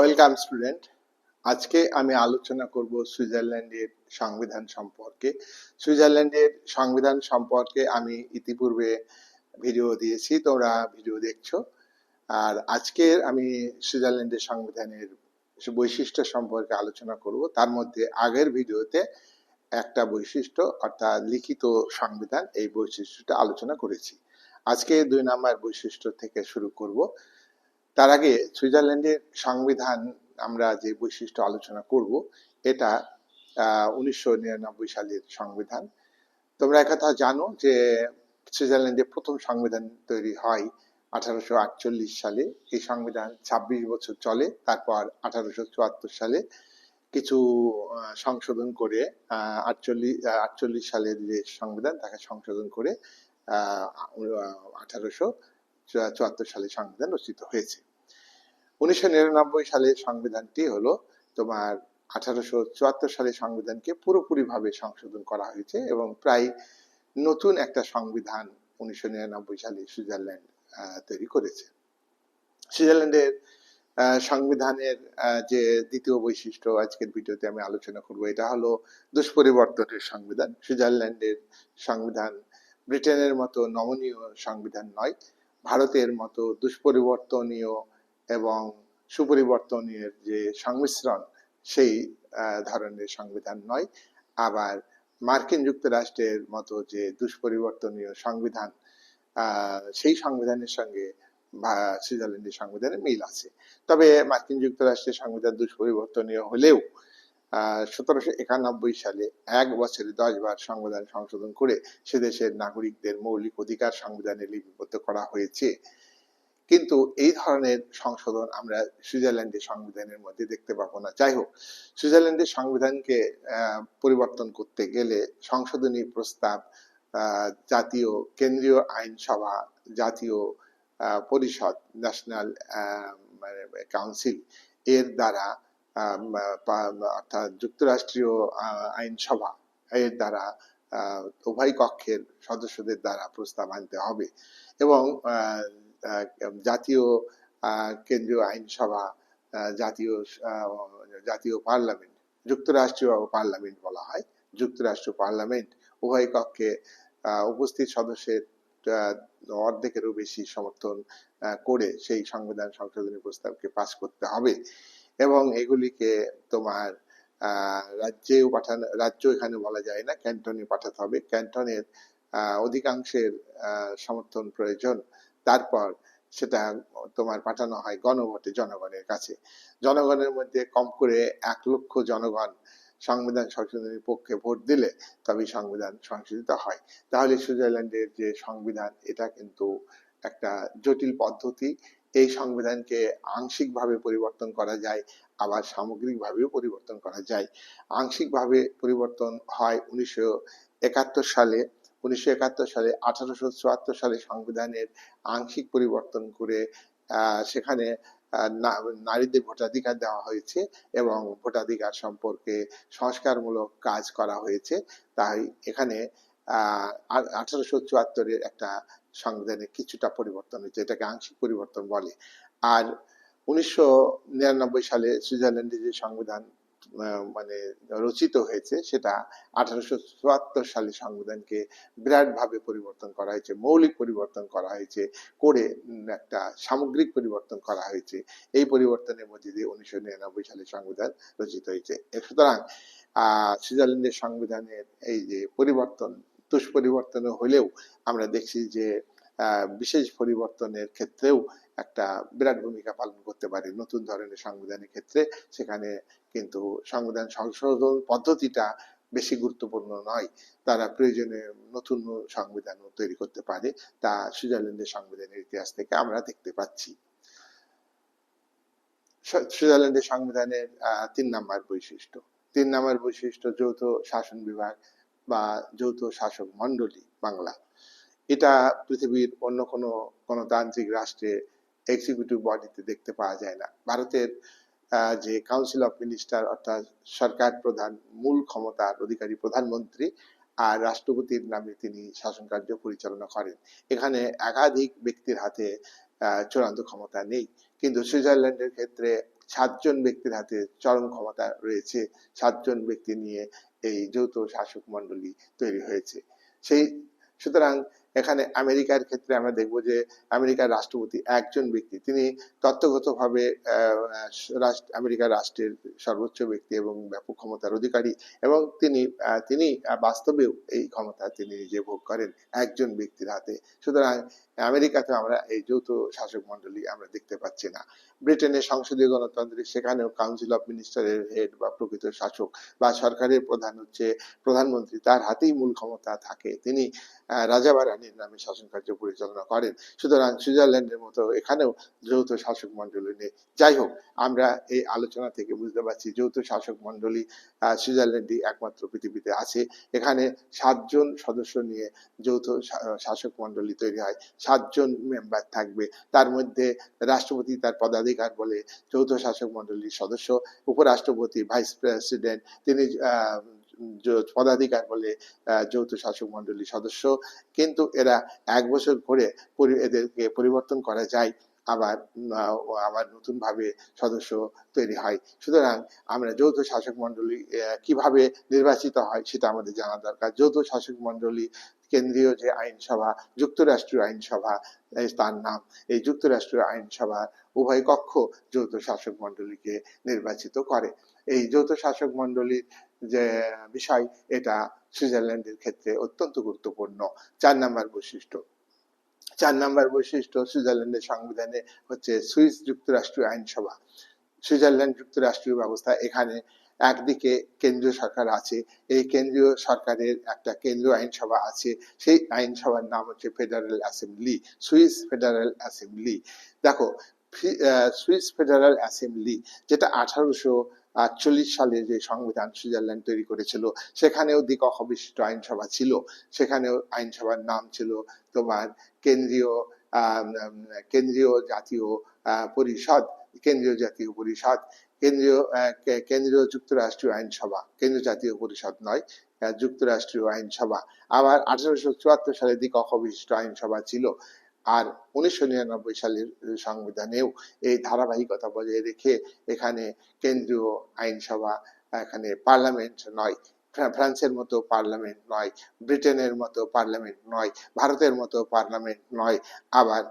Welcome student আজকে আমি আলোচনা করব সুইজারল্যান্ডের সংবিধান সম্পর্কে। সুইজারল্যান্ডের সংবিধান সম্পর্কে আমি ইতিপূর্বে ভিডিও দিয়েছি, তোমরা ভিডিও দেখছ। আর আজকে আমি সুইজারল্যান্ডের সংবিধানের বৈশিষ্ট্য সম্পর্কে আলোচনা করব। তার মধ্যে আগের ভিডিওতে একটা বৈশিষ্ট্য, অর্থাৎ লিখিত সংবিধান, এই বৈশিষ্ট্যটা আলোচনা করেছি। আজকে দুই নাম্বার বৈশিষ্ট্য থেকে শুরু করব। তার আগে সুইজারল্যান্ডের সংবিধান আমরা যে বৈশিষ্ট্য আলোচনা করব, এটা উনিশশো নিরানব্বই সালের সংবিধান। তোমরা একথা জানো যে সুইজারল্যান্ডে প্রথম সংবিধান তৈরি হয় আঠারোশো আটচল্লিশ সালে। এই সংবিধান ২৬ বছর চলে, তারপর আঠারোশো চুয়াত্তর সালে কিছু সংশোধন করে আটচল্লিশ আটচল্লিশ সালের যে সংবিধান, তাকে সংশোধন করে আঠারোশো চুয়াত্তর সালে সংবিধান রচিত হয়েছে। উনিশশো সালের সংবিধানটি হলো তোমার আঠারোশো চুয়াত্তর সালের সংবিধানকে পুরোপুরি ভাবে সংশোধন করা হয়েছে এবং প্রায় নতুন একটা সংবিধান উনিশশো নিরানব্বই সালে সুইজারল্যান্ড তৈরি করেছে। সুইজারল্যান্ডের সংবিধানের যে দ্বিতীয় বৈশিষ্ট্য আজকের ভিডিওতে আমি আলোচনা করব, এটা হলো দুষ্পরিবর্তনের সংবিধান। সুইজারল্যান্ডের সংবিধান ব্রিটেনের মতো নমনীয় সংবিধান নয়, ভারতের মতো দুষ্পরিবর্তনীয় এবং সুপরিবর্তনীয় যে সংমিশ্রণ, সেই ধরনের সংবিধান নয়। আবার মার্কিন যুক্তরাষ্ট্রের মতো যে দুষ্পরিবর্তনীয় সংবিধান সেই সংবিধানের সঙ্গে সুইজারল্যান্ডের সংবিধানের মিল আছে। তবে মার্কিন যুক্তরাষ্ট্রের সংবিধান দুষ্পরিবর্তনীয় হলেও সতেরোশো একানব্বই সালে এক বছরে দশ বার সংবিধান সংশোধন করে সে দেশের নাগরিকদের মৌলিক অধিকার সংবিধানে লিপিবদ্ধ করা হয়েছে। কিন্তু এই ধরনের সংশোধন আমরা সুইজারল্যান্ডের সংবিধানের মধ্যে দেখতে পাবো না। যাই হোক, সুইজারল্যান্ডের সংবিধানকে পরিবর্তন করতে গেলে সংশোধনী প্রস্তাব জাতীয় কেন্দ্রীয় আইনসভা, জাতীয় পরিষদ, ন্যাশনাল কাউন্সিল এর দ্বারা অর্থাৎ যুক্তরাষ্ট্রীয় আইনসভা এর দ্বারা উভয় কক্ষের সদস্যদের দ্বারা প্রস্তাব আনতে হবে। এবং জাতীয় কেন্দ্রীয় আইনসভা জাতীয় জাতীয় পার্লামেন্ট, যুক্তরাষ্ট্রীয় পার্লামেন্ট বলা হয় যুক্তরাষ্ট্র পার্লামেন্ট উভয় কক্ষে উপস্থিত সদস্যের অর্ধেকেরও বেশি সমর্থন করে সেই সংবিধান সংশোধনী প্রস্তাবকে পাশ করতে হবে। এবং এগুলিকে তোমার রাজ্যেও পাঠানো, রাজ্য এখানে বলা যায় না, ক্যান্টনে পাঠাতে হবে। ক্যান্টনের অধিকাংশের সমর্থন প্রয়োজন তারপর সেটা তোমার পাঠানো হয় গণভোটে জনগণের কাছে। জনগণের মধ্যে কম করে এক লক্ষ জনগণ সংবিধান সংশোধনের পক্ষে ভোট দিলে তবে সংবিধান সংশোধিত হয়। তাহলে সুইজারল্যান্ডের যে সংবিধান, এটা কিন্তু একটা জটিল পদ্ধতি। এই সংবিধানকে আংশিকভাবে পরিবর্তন করা যায়, আবার সামগ্রিকভাবেও পরিবর্তন করা যায়। আংশিকভাবে পরিবর্তন হয় উনিশশো একাত্তর সালে। উনিশশো একাত্তর সালে, আঠারোশো চুয়াত্তর সালে সংবিধানের আংশিক পরিবর্তন করে সেখানে নারীদের ভোটাধিকার দেওয়া হয়েছে এবং ভোটাধিকার সম্পর্কে সংস্কারমূলক কাজ করা হয়েছে। তাই এখানে আঠারোশো চুয়াত্তরের একটা সংবিধানে কিছুটা পরিবর্তন হয়েছে, এটাকে আংশিক পরিবর্তন বলে। আর উনিশশো নিরানব্বই সালে সুইজারল্যান্ডে যে সংবিধান মানে রচিত হয়েছে, সেটা আঠারোশো চুয়াত্তর সালে সংবিধানকে বিরাট ভাবে পরিবর্তন করা হয়েছে, মৌলিক পরিবর্তন করা হয়েছে, করে একটা সামগ্রিক পরিবর্তন করা হয়েছে। এই পরিবর্তনের মধ্যে দিয়ে উনিশশো নিরানব্বই সালে সংবিধান রচিত হয়েছে। সুতরাং সুইজারল্যান্ডের সংবিধানের এই যে পরিবর্তন, তুষ পরিবর্তন হলেও আমরা দেখছি যে বিশেষ পরিবর্তনের ক্ষেত্রেও একটা বিরাট ভূমিকা পালন করতে পারে নতুন ধরনের সংবিধানের ক্ষেত্রে। সেখানে কিন্তু সংবিধান সংশোধন পদ্ধতিটা বেশি গুরুত্বপূর্ণ নয়। তারা প্রয়োজনে নতুন সংবিধান তৈরি করতে পারে। তা সুইজারল্যান্ডের সংবিধানের ইতিহাস থেকে আমরা দেখতে পাচ্ছি। সুইজারল্যান্ডের সংবিধানের তিন নাম্বার বৈশিষ্ট্য। তিন নাম্বার বৈশিষ্ট্য যৌথ শাসন বিভাগ বা যৌথ শাসক মন্ডলী বাংলা। এটা পৃথিবীর অন্য কোনো গণতান্ত্রিক রাষ্ট্রে এক্সিকিউটিভ বডিতে দেখতে পাওয়া যায় না। ভারতের যে কাউন্সিল অফ মিনিস্টার অর্থাৎ সরকার প্রধান, মূল ক্ষমতার অধিকারী প্রধানমন্ত্রী আর রাষ্ট্রপতির নামে তিনি শাসন কার্য পরিচালনা করেন। এখানে একাধিক ব্যক্তির হাতে চূড়ান্ত ক্ষমতা নেই। কিন্তু সুইজারল্যান্ডের ক্ষেত্রে সাতজন ব্যক্তির হাতে চরম ক্ষমতা রয়েছে। সাতজন ব্যক্তি নিয়ে এই যৌথ শাসক মণ্ডলী তৈরি হয়েছে। সেই, সুতরাং এখানে আমেরিকার ক্ষেত্রে আমরা দেখব যে আমেরিকার রাষ্ট্রপতি একজন ব্যক্তি। তিনি তত্ত্বগতভাবে আমেরিকার রাষ্ট্রের সর্বোচ্চ ব্যক্তি এবং ব্যাপক ক্ষমতার অধিকারী এবং তিনি তিনি বাস্তবেও এই ক্ষমতা তিনি নিজে ভোগ করেন একজন ব্যক্তির হাতে। সুতরাং আমেরিকাতে আমরা এই যৌথ শাসক মন্ডলী আমরা দেখতে পাচ্ছি না। ব্রিটেনের সংসদীয় গণতান্ত্রিক সেখানেও কাউন্সিল অফ মিনিস্টারের হেড বা প্রকৃত শাসক বা সরকারের প্রধান হচ্ছে প্রধানমন্ত্রী তার হাতেই মূল ক্ষমতা থাকে। তিনি আহ, রাজা বা রানীর নামে শাসন কার্য পরিচালনা করেন। সুতরাং সুইজারল্যান্ডের মতো এখানেও যৌথ শাসক মণ্ডলী নেই। যাই হোক, আমরা এই আলোচনা থেকে বুঝতে পারছি যৌথ শাসক মণ্ডলী সুইজারল্যান্ডই একমাত্র পৃথিবীতে আছে। এখানে সাতজন সদস্য নিয়ে যৌথ শাসক মণ্ডলী তৈরি হয়। সাতজন মেম্বার থাকবে। তার মধ্যে রাষ্ট্রপতি তার পদাধিকার বলে যৌথ শাসক মণ্ডলীর সদস্য, উপরাষ্ট্রপতি, ভাইস প্রেসিডেন্ট, তিনি পদাধিকার বলে যৌথ শাসক মণ্ডলীর সদস্য। কিন্তু এরা এক বছর করে এদেরকে পরিবর্তন করা যায়। আবার আবার নতুন ভাবে সদস্য তৈরি হয়। সুতরাং আমরা যৌথ শাসক মণ্ডলী কীভাবে নির্বাচিত হয় সেটা আমাদের জানা দরকার। যৌথ শাসক মণ্ডলী, কেন্দ্রীয় যে আইনসভা যুক্তরাষ্ট্রীয় আইনসভা তার নাম। এই যুক্তরাষ্ট্রীয় আইনসভা উভয় কক্ষ যৌথ শাসক মণ্ডলীকে নির্বাচিত করে। এই যৌথ শাসক মণ্ডলীর যে, বিষয় এটা সুইজারল্যান্ডের ক্ষেত্রে অত্যন্ত গুরুত্বপূর্ণ। চার নাম্বার বৈশিষ্ট্য। চার নাম্বার বৈশিষ্ট্য সুইজারল্যান্ডের সংবিধানে হচ্ছে সুইস যুক্তরাষ্ট্রীয় আইনসভা। সুইজারল্যান্ড যুক্তরাষ্ট্রীয় ব্যবস্থা এখানে একদিকে কেন্দ্রীয় সরকার আছে, এই কেন্দ্রীয় সরকারের একটা কেন্দ্রীয় আইনসভা আছে, সেই আইনসভার নাম হচ্ছে federal assembly, Swiss federal assembly. দেখো সুইস ফেডারেল অ্যাসেম্বলি, যেটা আঠারোশো আটচল্লিশ সালে যে সংবিধান সুইজারল্যান্ড তৈরি করেছিল, সেখানেও দ্বিকক্ষ বিশিষ্ট আইনসভা ছিল। সেখানেও আইনসভার নাম ছিল তোমার কেন্দ্রীয় কেন্দ্রীয় জাতীয় পরিষদ, কেন্দ্রীয় জাতীয় পরিষদ, কেন্দ্রীয় কেন্দ্রীয় যুক্তরাষ্ট্রীয় আইনসভা, কেন্দ্রীয় জাতীয় পরিষদ নয় যুক্তরাষ্ট্রীয় আইনসভা। আবার আঠারোশো চুয়াত্তর সালে দ্বিকক্ষ বিশিষ্ট আইনসভা ছিল। আর উনিশশো নিরানব্বই সালের সংবিধানেও এই ধারাবাহিকতা বজায় রেখে এখানে কেন্দ্রীয় আইনসভা, এখানে পার্লামেন্ট নয় ফ্রান্সের মতো পার্লামেন্ট নয়, ব্রিটেনের মতো পার্লামেন্ট নয়, ভারতের মতো পার্লামেন্ট নয়, আবার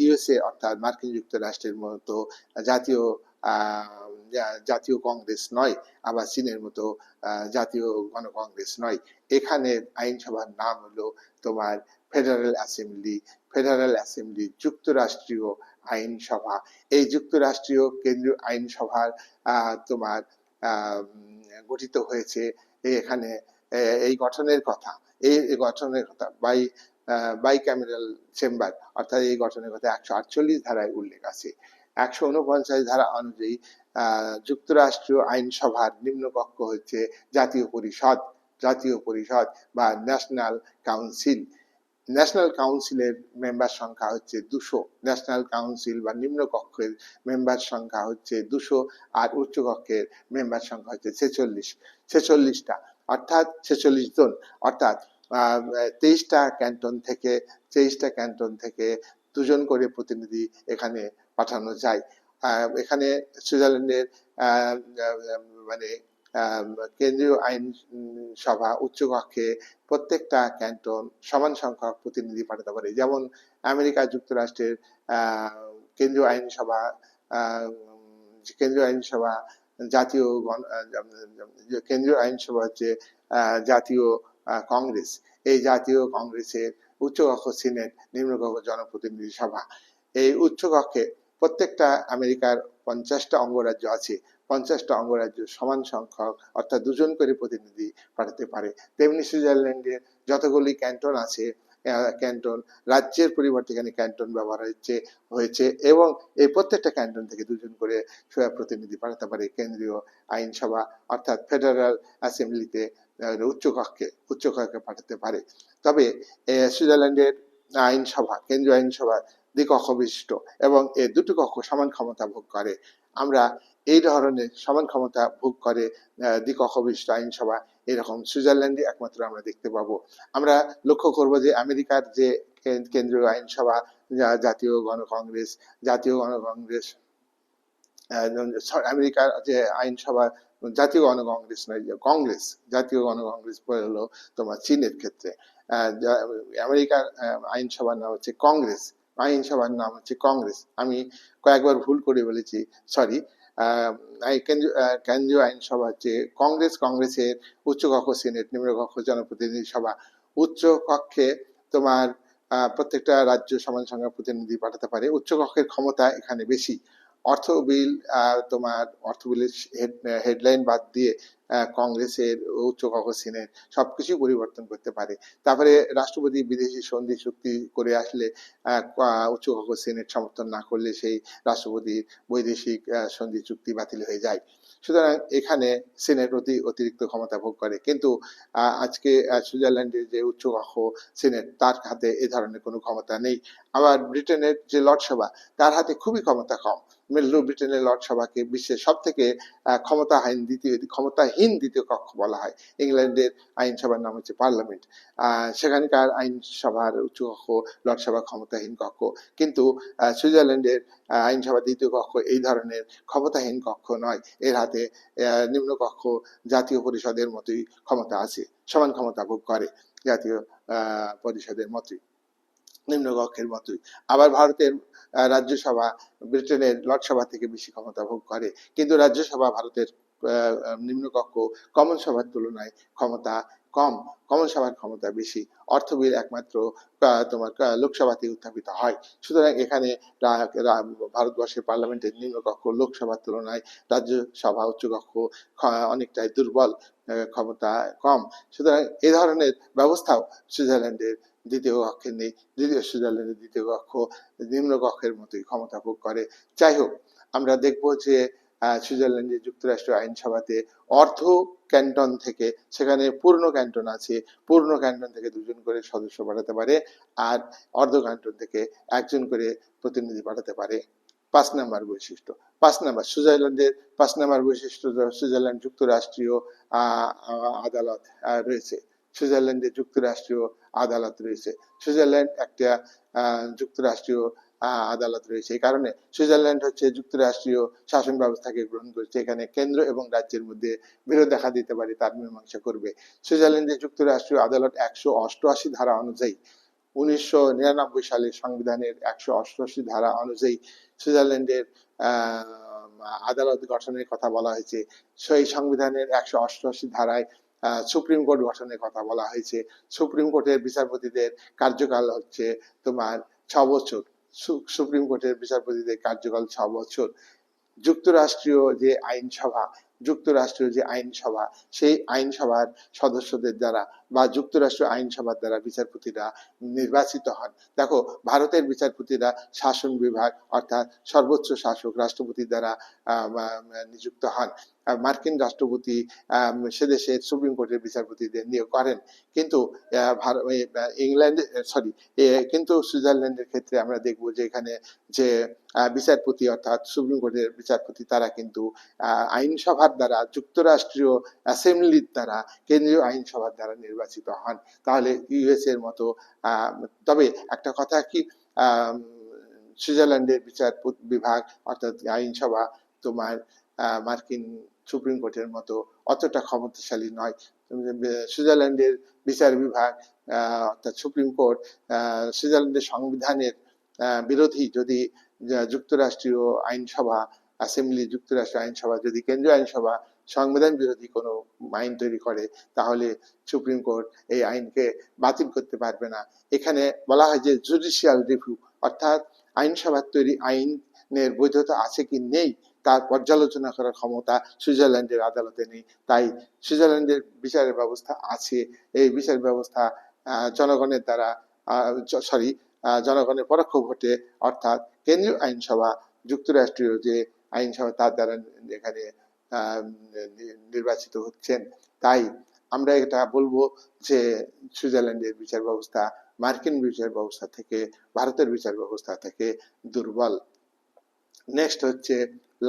ইউএসএ অর্থাৎ মার্কিন যুক্তরাষ্ট্রের মতো জাতীয় জাতীয় কংগ্রেস নয়, আবার চীনের মতো জাতীয় গণকংগ্রেস নয়। এখানে আইনসভার নাম হলো তোমার ফেডারেল অ্যাসেম্বলি ফেডারেল অ্যাসেম্বলি যুক্তরাষ্ট্রীয় আইনসভা। এই যুক্তরাষ্ট্রীয় কেন্দ্রীয় আইনসভার তোমার গঠিত হয়েছে এখানে এই গঠনের কথা। এই গঠনের কথা বাই বাই ক্যামেরাল চেম্বার অর্থাৎ এই গঠনের কথা একশো আটচল্লিশ ধারায় উল্লেখ আছে। একশো উনপঞ্চাশ ধারা অনুযায়ী যুক্তরাষ্ট্রীয় আইনসভার নিম্নকক্ষ হচ্ছে জাতীয় পরিষদ জাতীয় পরিষদ বা ন্যাশনাল কাউন্সিল। ন্যাশনাল কাউন্সিলের মেম্বার সংখ্যা হচ্ছে দুশো। ন্যাশনাল কাউন্সিল বা নিম্ন কক্ষের মেম্বার সংখ্যা হচ্ছে দুশো আর উচ্চ কক্ষের মেম্বার সংখ্যা হচ্ছে ছেচল্লিশ। ছেচল্লিশটা, অর্থাৎ ছেচল্লিশ জন। অর্থাৎ তেইশটা ক্যান্টন থেকে, তেইশটা ক্যান্টন থেকে দুজন করে প্রতিনিধি এখানে পাঠানো যায়। এখানে সুইজারল্যান্ডের মানে কেন্দ্রীয় আইন সভা উচ্চকক্ষে প্রত্যেকটা ক্যান্টন সমান সংখ্যক প্রতিনিধি পাঠাতে পারে। যেমন আমেরিকা যুক্তরাষ্ট্রের কেন্দ্রীয় আইনসভা কেন্দ্রীয় আইনসভা জাতীয় গণ- আহ, যে কেন্দ্রীয় আইনসভা হচ্ছে জাতীয় কংগ্রেস। এই জাতীয় কংগ্রেসের উচ্চকক্ষ সিনেট নিম্নকক্ষ জনপ্রতিনিধি সভা। এই উচ্চকক্ষে প্রত্যেকটা আমেরিকার পঞ্চাশটা অঙ্গরাজ্য আছে। পঞ্চাশটা অঙ্গরাজ্য সমান সংখ্যক, অর্থাৎ দুজন করে প্রতিনিধি পাঠাতে পারে। তেমনি সুইজারল্যান্ডের যতগুলি ক্যান্টন আছে ক্যান্টন, রাজ্যের পরিবর্তে এখানে ক্যান্টন ব্যবহার হচ্ছে, হয়েছে এবং এই প্রত্যেকটা ক্যান্টন থেকে দুজন করে প্রতিনিধি পাঠাতে পারে কেন্দ্রীয় আইনসভা, অর্থাৎ ফেডারেল অ্যাসেম্বলিতে উচ্চকক্ষে উচ্চকক্ষে পাঠাতে পারে। তবে সুইজারল্যান্ডের আইনসভা, কেন্দ্রীয় আইনসভা দ্বিকক্ষ বিশিষ্ট এবং এই দুটো কক্ষ সমান ক্ষমতা ভোগ করে। আমরা এই ধরনের সমান ক্ষমতা ভোগ করে দ্বিকক্ষ বিশিষ্ট আইনসভা এরকম সুইজারল্যান্ডে একমাত্র আমরা দেখতে পাবো। আমরা লক্ষ্য করব যে আমেরিকার যে কেন্দ্রীয় আইনসভা জাতীয় গণকংগ্রেস জাতীয় গণকংগ্রেস আহ, sorry, আমেরিকার যে আইনসভা জাতীয় গণ কংগ্রেস নয় কংগ্রেস জাতীয় গণ কংগ্রেস পরে হলো তোমার চীনের ক্ষেত্রে। আমেরিকার আইনসভার নাম হচ্ছে কংগ্রেস। আইনসভার নাম হচ্ছে কংগ্রেস। আমি কয়েকবার ভুল করে বলেছি সরি কেন্দ্রীয় আইনসভা হচ্ছে কংগ্রেস, কংগ্রেসের উচ্চকক্ষ সিনেট, নিম্ন কক্ষ জনপ্রতিনিধি সভা। উচ্চ কক্ষে তোমার প্রত্যেকটা রাজ্য সমান সংখ্যা প্রতিনিধি পাঠাতে পারে। উচ্চকক্ষের ক্ষমতা এখানে বেশি। অর্থ বিল তোমার অর্থ বিলের হেডলাইন বাদ দিয়ে কংগ্রেসের উচ্চকক্ষ সিনেট সবকিছু পরিবর্তন করতে পারে। তারপরে রাষ্ট্রপতি বিদেশি সন্ধি চুক্তি করে আসলে আহ, ক- সিনেট সমর্থন না করলে সেই রাষ্ট্রপতির বৈদেশিক সন্ধি চুক্তি বাতিল হয়ে যায়। সুতরাং এখানে সিনেট অতি অতিরিক্ত ক্ষমতা ভোগ করে। কিন্তু আজকে সুইজারল্যান্ডের যে উচ্চ কক্ষ সিনেট তার হাতে এ ধরনের কোনো ক্ষমতা নেই। আবার ব্রিটেনের যে লর্ডসভা তার হাতে খুবই ক্ষমতা কম। মিডল ব্রিটেনের লর্ডসভাকে বিশ্বের সব থেকে ক্ষমতাহীন দ্বিতীয় ক্ষমতাহীন দ্বিতীয় কক্ষ বলা হয়। ইংল্যান্ডের আইনসভার নাম হচ্ছে পার্লামেন্ট। সেখানকার আইনসভার উচ্চকক্ষ লর্ডসভা ক্ষমতাহীন কক্ষ। কিন্তু সুইজারল্যান্ডের আইনসভা দ্বিতীয় কক্ষ এই ধরনের ক্ষমতাহীন কক্ষ নয়। এর হাতে আহ, নিম্নকক্ষ জাতীয় পরিষদের মতোই ক্ষমতা আছে সমান ক্ষমতা ভোগ করে জাতীয় পরিষদের মতোই। নিম্নকক্ষের মতোই। আবার ভারতের রাজ্যসভা, ব্রিটেনের লোকসভা থেকে বেশি ক্ষমতা ভোগ করে। কিন্তু রাজ্যসভা ভারতের নিম্নকক্ষ কমন সভার তুলনায় ক্ষমতা কম কমন সভার ক্ষমতা বেশি অর্থ বিল একমাত্র তোমার লোকসভাতে উত্থাপিত হয়। সুতরাং এখানে ভারতবর্ষের পার্লামেন্টের নিম্নকক্ষ লোকসভার তুলনায় রাজ্যসভা উচ্চকক্ষ অনেকটাই দুর্বল ক্ষমতা কম। সুতরাং এ ধরনের ব্যবস্থাও সুইজারল্যান্ডের দ্বিতীয় কক্ষে নেই। দ্বিতীয় সুইজারল্যান্ডের দ্বিতীয় কক্ষ নিম্ন কক্ষের মতোই ক্ষমতা ভোগ করে। যাই হোক আমরা দেখব যে আহ, সুইজারল্যান্ডের যুক্তরাষ্ট্র আইনসভাতে অর্ধ ক্যান্টন থেকে। সেখানে পূর্ণ ক্যান্টন আছে। পূর্ণ ক্যান্টন থেকে দুজন করে সদস্য পাঠাতে পারে আর অর্ধ ক্যান্টন থেকে একজন করে প্রতিনিধি পাঠাতে পারে। পাঁচ নাম্বার বৈশিষ্ট্য। পাঁচ নাম্বার, সুইজারল্যান্ডের পাঁচ নাম্বার বৈশিষ্ট্য সুইজারল্যান্ড যুক্তরাষ্ট্রীয় আদালত রয়েছে। সুইজারল্যান্ডে যুক্তরাষ্ট্রীয় আদালত রয়েছে। সুইজারল্যান্ড একটা যুক্তরাষ্ট্রীয় আদালত রয়েছে। এই কারণে সুইজারল্যান্ড হচ্ছে যুক্তরাষ্ট্রীয় শাসন ব্যবস্থাকে গ্রহণ করেছে। এখানে কেন্দ্র এবং রাজ্যের মধ্যে বিরোধ দেখা দিতে পারে, তার মীমাংসা করবে। সুইজারল্যান্ডে যুক্তরাষ্ট্রীয় আদালত একশো অষ্টআশি ধারা অনুযায়ী উনিশশো নিরানব্বই সালের সংবিধানের একশো অষ্টআশি ধারা অনুযায়ী সুইজারল্যান্ডের আদালত গঠনের কথা বলা হয়েছে। সেই সংবিধানের একশো অষ্টআশি ধারায় সুপ্রিম কোর্ট গঠনের কথা বলা হয়েছে। সুপ্রিম কোর্টের বিচারপতিদের কার্যকাল হচ্ছে তোমার ছ বছর। সুপ্রিম কোর্টের বিচারপতিদের কার্যকাল ছ বছর। যুক্তরাষ্ট্রীয় যে আইনসভা, যুক্তরাষ্ট্রীয় যে আইনসভা, সেই আইনসভার সদস্যদের দ্বারা বা যুক্তরাষ্ট্র আইনসভার দ্বারা বিচারপতিরা নির্বাচিত হন। দেখো, ভারতের বিচারপতিরা শাসন বিভাগ অর্থাৎ সর্বোচ্চ শাসক রাষ্ট্রপতি দ্বারা নিযুক্ত হন। মার্কিন রাষ্ট্রপতি সে দেশের সুপ্রিম কোর্টের বিচারপতিদের নিয়োগ করেন। কিন্তু ইংল্যান্ড, সরি কিন্তু সুইজারল্যান্ডের ক্ষেত্রে আমরা দেখব যে এখানে যে বিচারপতি অর্থাৎ সুপ্রিম কোর্টের বিচারপতি তারা কিন্তু আইনসভার দ্বারা, যুক্তরাষ্ট্রীয় অ্যাসেম্বলির দ্বারা, কেন্দ্রীয় আইনসভার দ্বারা নির্বাচিত হন। তাহলে ইউএস এর মতো তবে একটা কথা কি সুইজারল্যান্ডের বিচার বিভাগ অর্থাৎ আইনসভা তোমার মার্কিন সুপ্রিম কোর্টের মতো অতটা ক্ষমতাশালী নয়। সুইজারল্যান্ডের বিচার বিভাগ অর্থাৎ সুপ্রিম কোর্ট সুইজারল্যান্ডের সংবিধানের বিরোধী যদি যুক্তরাষ্ট্রীয় আইনসভা অ্যাসেম্বলি যুক্তরাষ্ট্র আইনসভা, যদি কেন্দ্রীয় আইনসভা সংবিধান বিরোধী কোনো আইন তৈরি করে, তাহলে সুপ্রিম কোর্ট এই আইনকে বাতিল করতে পারবে না। এখানে বলা হয় যে জুডিশিয়াল রিভিউ অর্থাৎ আইনসভার তৈরি আইনের বৈধতা আছে কি নেই, তার পর্যালোচনা করার ক্ষমতা সুইজারল্যান্ডের আদালতে নেই। তাই সুইজারল্যান্ডের বিচারের ব্যবস্থা আছে। এই বিচার ব্যবস্থা জনগণের দ্বারা সরি জনগণের পরোক্ষ ভোটে, অর্থাৎ কেন্দ্রীয় আইনসভা, যুক্তরাষ্ট্রীয় যে আইনসভা, তার দ্বারা এখানে নির্বাচিত হচ্ছেন। তাই আমরা এটা বলব যে সুইজারল্যান্ডের বিচার ব্যবস্থা, মার্কিন বিচার ব্যবস্থা থেকে, ভারতের বিচার ব্যবস্থা থেকে দুর্বল। নেক্সট হচ্ছে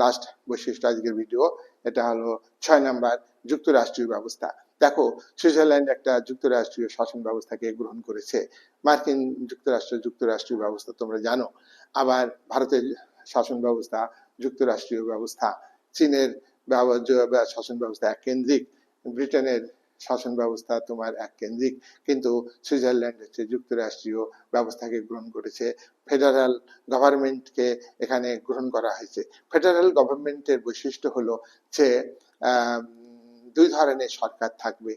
লাস্ট বৈশিষ্ট্য আজকের ভিডিও এটা হলো ছয় নাম্বার যুক্তরাষ্ট্রীয় ব্যবস্থা। দেখো, সুইজারল্যান্ড একটা যুক্তরাষ্ট্রীয় শাসন ব্যবস্থাকে গ্রহণ করেছে। মার্কিন যুক্তরাষ্ট্র, যুক্তরাষ্ট্রীয় ব্যবস্থা তোমরা জানো। আবার ভারতের শাসন ব্যবস্থা, যুক্তরাষ্ট্রীয় ব্যবস্থা, চীনের শাসন ব্যবস্থা এক কেন্দ্রিক ব্রিটেনের শাসন ব্যবস্থা তোমার এক কেন্দ্রিক কিন্তু সুইজারল্যান্ড হচ্ছে যুক্তরাষ্ট্রীয় ব্যবস্থাকে গ্রহণ করেছে। ফেডারাল গভর্নমেন্টকে এখানে গ্রহণ করা হয়েছে। ফেডারেল গভর্নমেন্টের বৈশিষ্ট্য হলো যে দুই ধরনের সরকার থাকবে।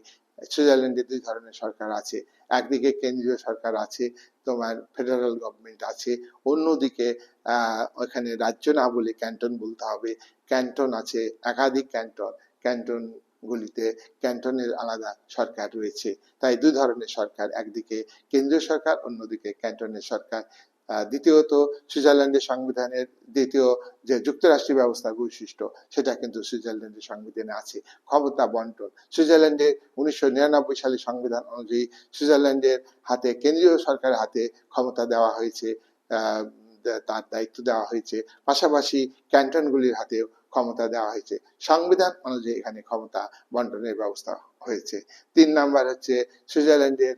সুইজারল্যান্ডে দুই ধরনের সরকার আছে। একদিকে কেন্দ্রীয় সরকার আছে, তোমার ফেডারেল গভর্নমেন্ট আছে। অন্যদিকে ওখানে রাজ্য না বলে ক্যান্টন বলতে হবে। ক্যান্টন আছে, একাধিক ক্যান্টন ক্যান্টন গুলিতে ক্যান্টনের আলাদা সরকার রয়েছে। তাই দুই ধরনের সরকার, একদিকে কেন্দ্রীয় সরকার, অন্যদিকে ক্যান্টনের সরকার। দ্বিতীয়ত সুইজারল্যান্ডের সংবিধানের দ্বিতীয় যে যুক্তরাষ্ট্রীয় ব্যবস্থার বৈশিষ্ট্য, সেটা কিন্তু সুইজারল্যান্ডের সংবিধানে আছে। ক্ষমতা বন্টন। সুইজারল্যান্ডের উনিশশো নিরানব্বই সালে সংবিধান অনুযায়ী সুইজারল্যান্ডের হাতে, কেন্দ্রীয় সরকারের হাতে ক্ষমতা দেওয়া হয়েছে তার দায়িত্ব দেওয়া হয়েছে। পাশাপাশি ক্যান্টনগুলির হাতেও ক্ষমতা দেওয়া হয়েছে। সংবিধান অনুযায়ী এখানে ক্ষমতা বন্টনের ব্যবস্থা হয়েছে। তিন নাম্বার হচ্ছে সুইজারল্যান্ডের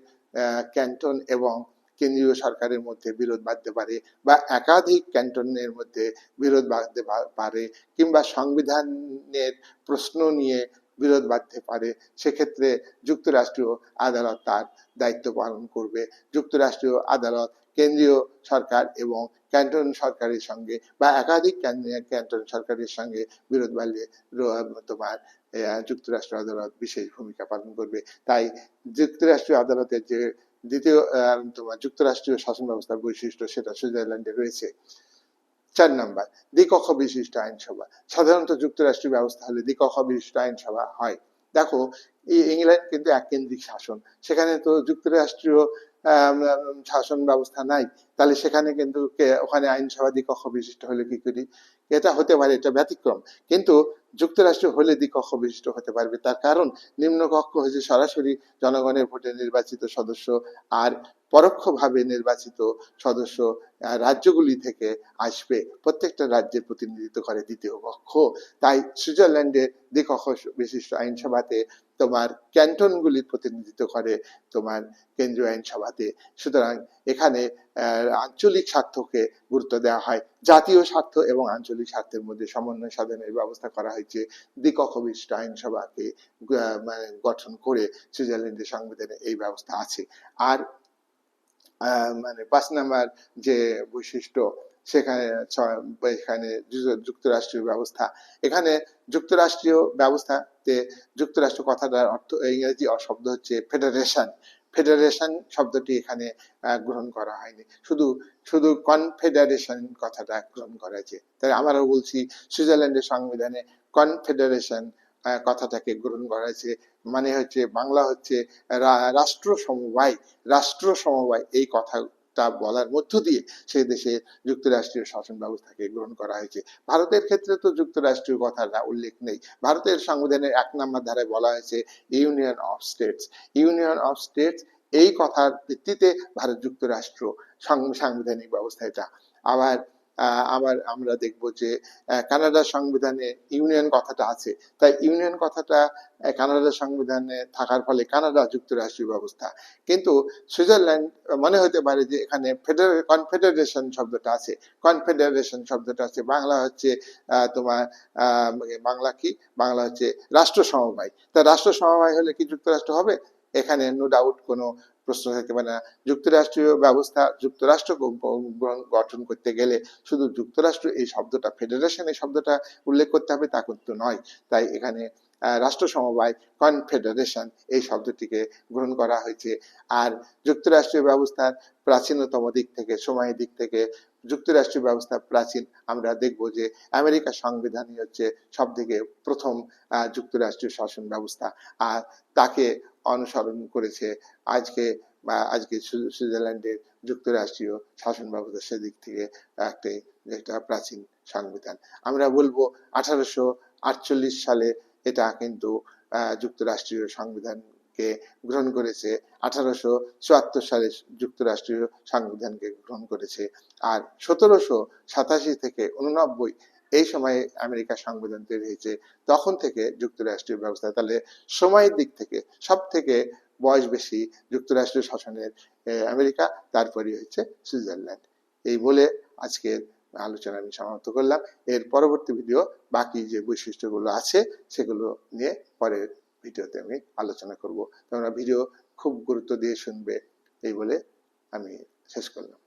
ক্যান্টন এবং কেন্দ্রীয় সরকারের মধ্যে বিরোধ বাঁধতে পারে বা একাধিক ক্যান্টনের মধ্যে বিরোধ বাঁধতে পারে কিংবা সংবিধানের প্রশ্ন নিয়ে বিরোধ বাঁধতে পারে, সেক্ষেত্রে যুক্তরাষ্ট্রীয় আদালত তার দায়িত্ব পালন করবে। যুক্তরাষ্ট্রীয় আদালত কেন্দ্রীয় সরকার এবং ক্যান্টন সরকারের সঙ্গে বা একাধিক ক্যান- ক্যান্টন সরকারের সঙ্গে বিরোধ বাড়লে তোমার যুক্তরাষ্ট্র আদালত বিশেষ ভূমিকা পালন করবে। তাই যুক্তরাষ্ট্রীয় আদালতের যে দ্বিতীয় তোমার যুক্তরাষ্ট্রীয় শাসন ব্যবস্থার বৈশিষ্ট্য সেটা সুইজারল্যান্ডে রয়েছে। চার নাম্বার, দ্বিকক্ষ বিশিষ্ট আইনসভা। সাধারণত যুক্তরাষ্ট্রীয় ব্যবস্থা হলে দ্বিকক্ষ বিশিষ্ট আইনসভা হয়। দেখো, এই ইংল্যান্ড কিন্তু এক কেন্দ্রিক শাসন। সেখানে তো যুক্তরাষ্ট্রীয় শাসন ব্যবস্থা নাই। তাহলে সেখানে কিন্তু ওখানে আইনসভা দ্বিকক্ষ বিশিষ্ট হলে কি করি? এটা হতে পারে, এটা ব্যতিক্রম। কিন্তু যুক্তরাষ্ট্র হলে দ্বিকক্ষ বিশিষ্ট হতে পারবে। তার কারণ নিম্নকক্ষ হচ্ছে সরাসরি জনগণের ভোটে নির্বাচিত সদস্য আর পরোক্ষভাবে নির্বাচিত সদস্য রাজ্যগুলি থেকে আসবে। প্রত্যেকটা রাজ্যের প্রতিনিধিত্ব করে দ্বিতীয় কক্ষ। তাই সুইজারল্যান্ডের দ্বিকক্ষ বিশিষ্ট আইনসভাতে তোমার ক্যান্টনগুলির প্রতিনিধিত্ব করে তোমার কেন্দ্রীয় আইনসভাতে। সুতরাং এখানে আঞ্চলিক স্বার্থকে গুরুত্ব দেওয়া হয়। জাতীয় স্বার্থ এবং আঞ্চলিক স্বার্থের মধ্যে সমন্বয় সাধনের ব্যবস্থা করা হয়েছে। দ্বিকক্ষ বিশিষ্ট আইনসভাকে মানে গঠন করে সুইজারল্যান্ডের সংবিধানে এই ব্যবস্থা আছে। আর মানে পাঁচ নাম্বার যে বৈশিষ্ট্য সেখানে এখানে যুক্তরাষ্ট্রীয় ব্যবস্থা। এখানে যুক্তরাষ্ট্রীয় ব্যবস্থাতে যুক্তরাষ্ট্র কথাটার অর্থ ইংরেজি শব্দ হচ্ছে ফেডারেশন। ফেডারেশন শব্দটি এখানে গ্রহণ করা হয়নি। শুধু শুধু কনফেডারেশন কথাটা গ্রহণ করা হয়েছে। তাই আমরাও বলছি, সুইজারল্যান্ডের সংবিধানে কনফেডারেশন কথাটাকে গ্রহণ করা হয়েছে। মানে হচ্ছে, বাংলা হচ্ছে রাষ্ট্র সমবায় রাষ্ট্র সমবায় এই কথাটা বলার মধ্য দিয়ে সেই দেশে যুক্তরাষ্ট্রীয় শাসন ব্যবস্থাকে গ্রহণ করা হয়েছে। ভারতের ক্ষেত্রে তো যুক্তরাষ্ট্রীয় কথাটা উল্লেখ নেই। ভারতের সংবিধানের এক নম্বর ধারায় বলা হয়েছে union of states. Union of states এই কথার ভিত্তিতে ভারত যুক্তরাষ্ট্র সাংবিধানিক ব্যবস্থা এটা আবার আবার আমরা দেখব যে কানাডার সংবিধানে ইউনিয়ন কথাটা আছে। তাই ইউনিয়ন কথাটা কানাডার সংবিধানে থাকার ফলে কানাডা যুক্তরাষ্ট্রীয় ব্যবস্থা। কিন্তু সুইজারল্যান্ড মনে হতে পারে যে এখানে কনফেডারেশন শব্দটা আছে। কনফেডারেশন শব্দটা আছে। বাংলা হচ্ছে তোমার বাংলা কি? বাংলা হচ্ছে রাষ্ট্র সমবায় তা রাষ্ট্র সমবায় হলে কি যুক্তরাষ্ট্র হবে? এখানে নো ডাউট কোনো প্রশ্ন পারে না। যুক্তরাষ্ট্রীয় ব্যবস্থা, যুক্তরাষ্ট্র গঠন করতে গেলে শুধু যুক্তরাষ্ট্র এই শব্দটা, ফেডারেশন এই শব্দটা উল্লেখ করতে হবে, তা কিন্তু নয়। তাই এখানে রাষ্ট্র সমবায়, কনফেডারেশন এই শব্দটিকে গ্রহণ করা হয়েছে। আর যুক্তরাষ্ট্রীয় ব্যবস্থার প্রাচীনতম দিক থেকে, সময়ের দিক থেকে যুক্তরাষ্ট্রীয় ব্যবস্থা প্রাচীন। আমরা দেখব যে আমেরিকার সংবিধানই হচ্ছে সব থেকে প্রথম যুক্তরাষ্ট্রীয় শাসন ব্যবস্থা। আর তাকে অনুসরণ করেছে আজকে আজকে সুইজারল্যান্ডের যুক্তরাষ্ট্রীয় শাসন ব্যবস্থা সেদিক থেকে একটি, একটা প্রাচীন সংবিধান। আমরা বলব আঠারোশো আটচল্লিশ সালে এটা কিন্তু যুক্তরাষ্ট্রীয় সংবিধানকে গ্রহণ করেছে? আঠারোশো চুয়াত্তর সালে যুক্তরাষ্ট্রীয় সংবিধানকে গ্রহণ করেছে। আর সতেরোশো সাতাশি থেকে উননব্বই এই সময়ে আমেরিকার সংবিধান তৈরি হয়েছে। তখন থেকে যুক্তরাষ্ট্রীয় ব্যবস্থা, তাহলে সময়ের দিক থেকে সব থেকে বয়স বেশি যুক্তরাষ্ট্রীয় শাসনের আমেরিকা তারপরে হচ্ছে সুইজারল্যান্ড। এই বলে আজকের আলোচনা আমি সমাপ্ত করলাম। এর পরবর্তী ভিডিও বাকি যে বৈশিষ্ট্যগুলো আছে, সেগুলো নিয়ে পরের ভিডিওতে আমি আলোচনা করব। তোমরা ভিডিও খুব গুরুত্ব দিয়ে শুনবে, এই বলে আমি শেষ করলাম।